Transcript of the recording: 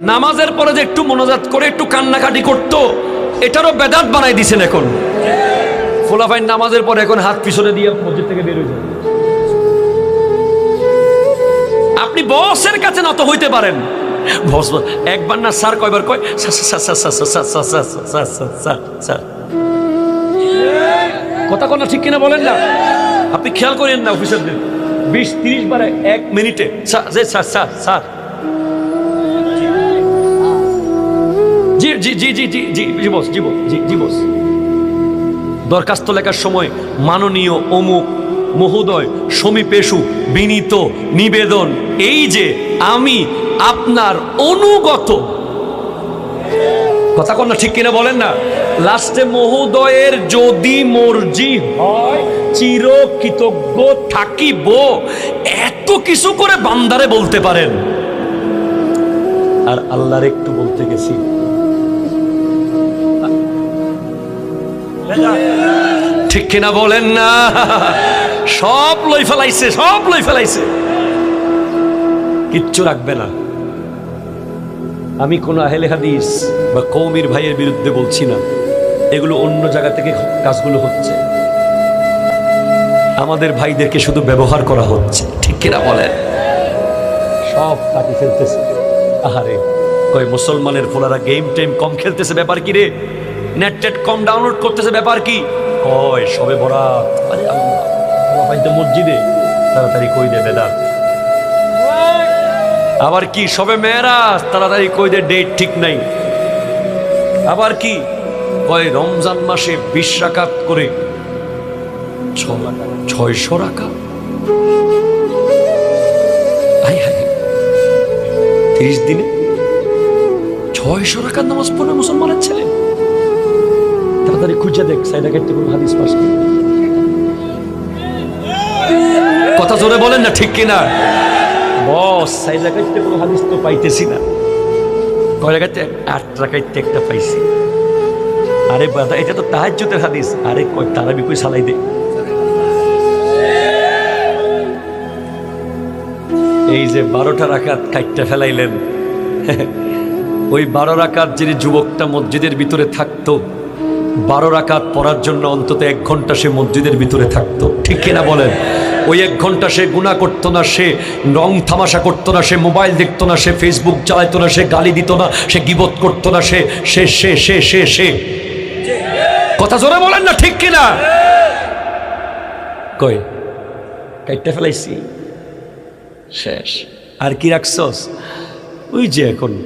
নামাজের পরে যে একটু মনোজাত করে একটু কান্নাকাটি করত এটারও বেদাত বানাই দিছেন এখন ফোলাফাইন নামাজের পরে এখন হাত পিছনে দিয়ে মসজিদ থেকে বেরোয় যান আপনি বসের কাছে নত হইতে পারেন বস একবার না স্যার কয়বার কয় কথা কথা ঠিক কিনা বলেন না আপনি খেয়াল করেন না অফিসারদের বিশ তিরিশ বারে এক মিনিটে স্যার স্যার স্যার জি জি জি জি জি জি, বস, জি জি জি, বস। দরখাস্ত লেখার সময় মাননীয় অমুক মহোদয়, সমীপেশু, বিনীত, নিবেদন, এই যে আমি আপনার অনুগত। কথা কন না, ঠিক কিনা বলেন না? লাস্টে মহোদয়ের যদি মর্জি হয় চির কৃতজ্ঞ থাকিব। এত কিছু করে বান্দারে বলতে পারেন। আর আল্লাহর একটু বলতে গেছি। ঠিক কিনা বলেন না? সব লই ফেলাইছে, সব লই ফেলাইছে। কিচ্ছু রাখবে না। আমি কোন আহেলে হাদিস বা কৌমির ভাইয়ের বিরুদ্ধে বলছি না। এগুলো অন্য জায়গা থেকে কাজগুলো হচ্ছে। আমাদের ভাইদেরকে শুধু ব্যবহার করা হচ্ছে। ঠিক কিনা বলেন? সব কাটি ফেলতেছে। আহারে, কয় মুসলমানের ফোলারা গেম টেম কম খেলতেছে, ব্যাপার কি রে? নেট টেট কম ডাউনলোড করতেছে, ব্যাপার কি? কয় সবে বড়া আরে আল্লাহ আমার ভাই তো মসজিদে। তাড়াতাড়ি কই দে বেদাত। আবার কি, সবে মেয়েরাজ, তাড়াতাড়ি কই দে ডেট ঠিক নাই। আবার কি, কয় রমজান মাসে বিশ রাকাত করে। ছয়শো হাই তিরিশ দিনে ছয়শো রাখার নামাজ পড়ে মুসলমানের ছেলে। খুঁজে দেখ সাইডা কেটে কোনো হাদিস পাস কথা জোরে বলেন না, ঠিক কিনা? বস সাইডা কাটতে কোনো হাদিস তো পাইতেছি না। কয় লাগাইতে আট টাকাইতে একটা পাইছি। আরে বাদা এটা তো তাহাজ্জুদের হাদিস। আরে কয়, তারাবি কই সালাই দে। এই যে বারোটা রাকাত কাইটটা ফেলাইলেন। ওই বারো রাকাত যিনি যুবকটা মসজিদের ভিতরে থাকতো বারো রাকাত পড়ার জন্য অন্তত এক ঘণ্টা সে মসজিদের ভিতরে থাকতো। ঠিক কিনা বলেন? ওই এক ঘণ্টা সে গুণা করতো না, সে রং থামাশা করতো না, সে মোবাইল দেখতো না, সে ফেসবুক চালাইতো না, সে গালি দিত না, সে গিবত করতো না, সে সে সে সে সে সে। কথা জোরে বলেন না, ঠিক কিনা? কই? কাইটটা ফেলাইছি। শেষ। আর কি রাখছস? ওই যে এখন